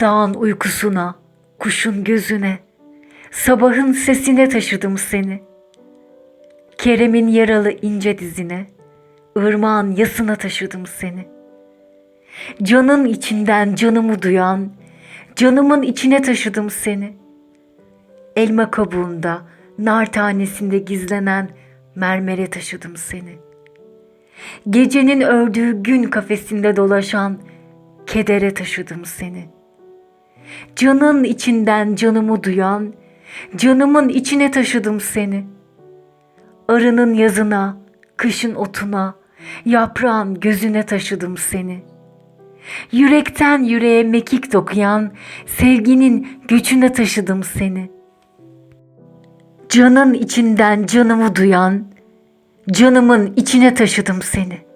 Dağın uykusuna, kuşun gözüne, sabahın sesine taşıdım seni. Kerem'in yaralı ince dizine, ırmağın yasına taşıdım seni. Canın içinden canımı duyan, canımın içine taşıdım seni. Elma kabuğunda, nar tanesinde gizlenen mermere taşıdım seni. Gecenin ördüğü gün kafesinde dolaşan kedere taşıdım seni. Canın içinden canımı duyan, canımın içine taşıdım seni. Arının yazına, kışın otuna, yaprağın gözüne taşıdım seni. Yürekten yüreğe mekik dokuyan, sevginin göçüne taşıdım seni. Canın içinden canımı duyan, canımın içine taşıdım seni.